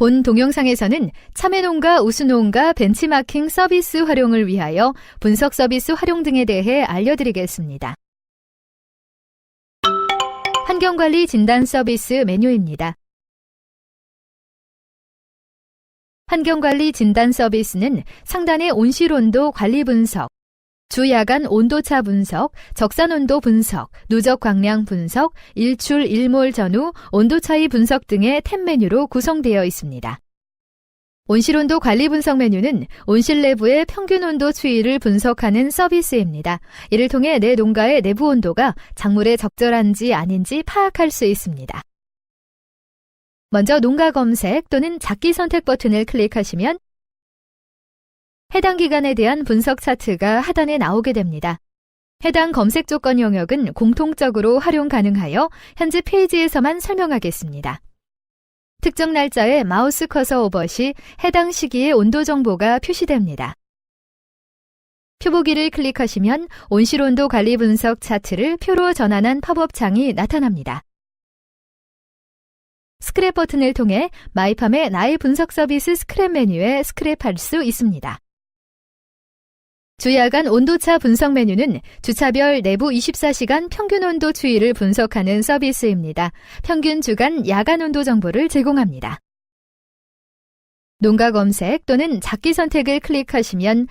본 동영상에서는 참외농가 우수농가 벤치마킹 서비스 활용을 위하여 분석 서비스 활용 등에 대해 알려드리겠습니다. 환경관리 진단 서비스 메뉴입니다. 환경관리 진단 서비스는 상단의 온실온도 관리 분석, 주야간 온도차 분석, 적산온도 분석, 누적 광량 분석, 일출 일몰 전후 온도차이 분석 등의 템 메뉴로 구성되어 있습니다. 온실온도 관리 분석 메뉴는 온실 내부의 평균 온도 추이를 분석하는 서비스입니다. 이를 통해 내 농가의 내부 온도가 작물에 적절한지 아닌지 파악할 수 있습니다. 먼저 농가 검색 또는 작기 선택 버튼을 클릭하시면 해당 기간에 대한 분석 차트가 하단에 나오게 됩니다. 해당 검색 조건 영역은 공통적으로 활용 가능하여 현재 페이지에서만 설명하겠습니다. 특정 날짜에 마우스 커서 오버 시 해당 시기의 온도 정보가 표시됩니다. 표보기를 클릭하시면 온실 온도 관리 분석 차트를 표로 전환한 팝업 창이 나타납니다. 스크랩 버튼을 통해 마이팜의 나의 분석 서비스 스크랩 메뉴에 스크랩할 수 있습니다. 주야간 온도차 분석 메뉴는 주차별 내부 24시간 평균 온도 추이를 분석하는 서비스입니다. 평균 주간 야간 온도 정보를 제공합니다. 농가 검색 또는 작기 선택을 클릭하시면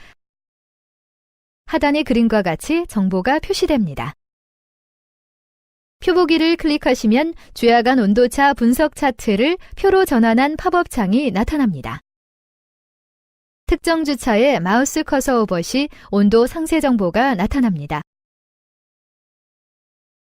하단의 그림과 같이 정보가 표시됩니다. 표보기를 클릭하시면 주야간 온도차 분석 차트를 표로 전환한 팝업 창이 나타납니다. 특정 주차에 마우스 커서 오버 시 온도 상세 정보가 나타납니다.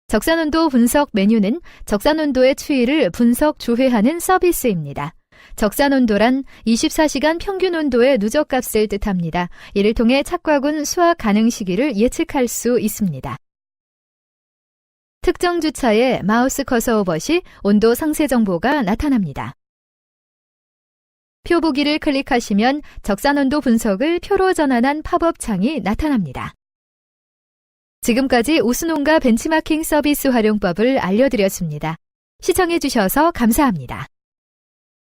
적산온도 분석 메뉴는 적산온도의 추이를 분석 조회하는 서비스입니다. 적산온도란 24시간 평균 온도의 누적값을 뜻합니다. 이를 통해 착과군 수확 가능 시기를 예측할 수 있습니다. 특정 주차에 마우스 커서 오버 시 온도 상세 정보가 나타납니다. 표 보기를 클릭하시면 적산온도 분석을 표로 전환한 팝업 창이 나타납니다. 지금까지 우수농가 벤치마킹 서비스 활용법을 알려드렸습니다. 시청해주셔서 감사합니다.